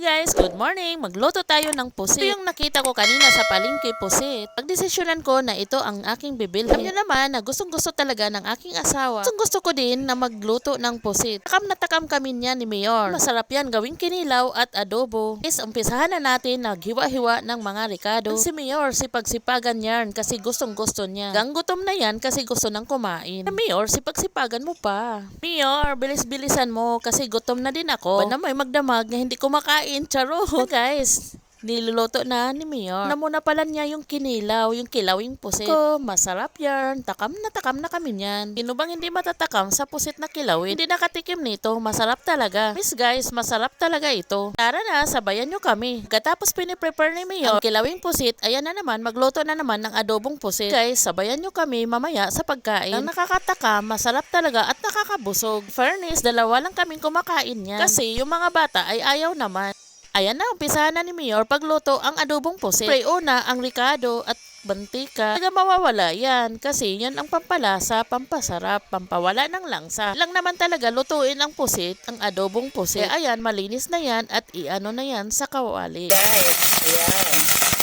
guys, good morning. Magluto tayo ng pusit. Ito yung nakita ko kanina sa palengke pusit. Pagdesisyonan ko na ito ang aking bibilhin. Alam niyo naman na gustong gusto talaga ng aking asawa. Gustong gusto ko din na magluto ng pusit. Takam na takam kami niya ni Mayor. Masarap yan gawing kinilaw at adobo. Guys, umpisahan na natin naghiwa-hiwa ng mga ricado. Si Mayor, sipag-sipagan yan kasi gustong gusto niya. Gang gutom na yan kasi gusto nang kumain. Na Mayor, sipag-sipagan mo pa. Mayor, bilis-bilisan mo kasi gutom na din ako. Ba na may magdamag na hindi kumakain, charot. guys, niluluto na ni Mayor. Namuna pala niya yung kinilaw, yung kilawing pusit. Ko, masarap yan. Takam na takam na kami niyan. Sino bang hindi matatakam sa pusit na kilawin? Hindi nakatikim nito, masarap talaga. Miss guys, masarap talaga ito. Tara na, sabayan nyo kami. Katapos piniprepare ni Mayor, ang kilawing pusit, ayan na naman, magluto na naman ng adobong pusit. Guys, sabayan nyo kami mamaya sa pagkain. Ang nakakataka, masarap talaga at nakakabusog. Fairness, dalawa lang kaming kumakain niyan. Kasi yung mga bata ay ayaw naman. Ayan na, umpisahan na ni Mayor pagluto ang adobong pusit. Spray una ang ricado at bantika. Talaga mawawala yan kasi yan ang pampalasa, pampasarap, pampawala ng langsa. Lang naman talaga lutuin ang pusit, ang adobong pusit. Kaya ayan, malinis na yan at iano na yan sa kawali. Guys, ayan.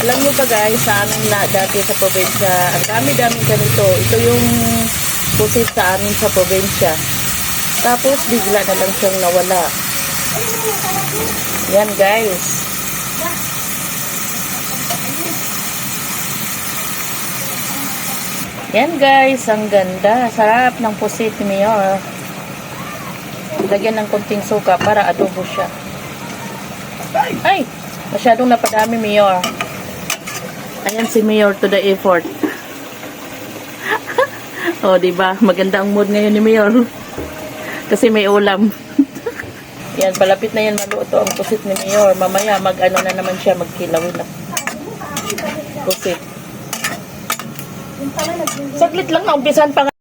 Alam mo ba guys, sa amin na dati sa probinsya, ang dami-daming ganito. Ito yung pusit sa amin sa probinsya. Tapos bigla na lang siyang nawala. Yan guys. Yan guys, ang ganda. Sarap ng pusit ni Mayor. Lagyan ng konting suka para adobo siya. Ay! Masyadong napadami Mayor. Ayan si Mayor to the effort. oh, di ba? Maganda ang mood ngayon ni Mayor. Kasi may ulam. yan, palapit na yan maluto ang pusit ni Mayor. Mamaya mag-ano na naman siya, magkilawin na pusit. Saglit lang na, umpisan pa nga.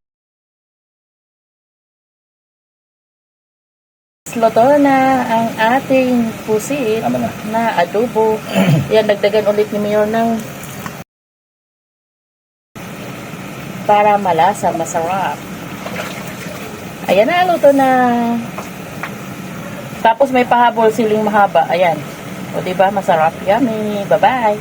Luto na ang ating pusit na adobo. Yan, nagdagan ulit ni Mayor ng para malasa, masarap. Ayan na, luto na. Tapos may pahabol siling mahaba. Ayan. O, diba? Masarap. Yummy. Bye-bye.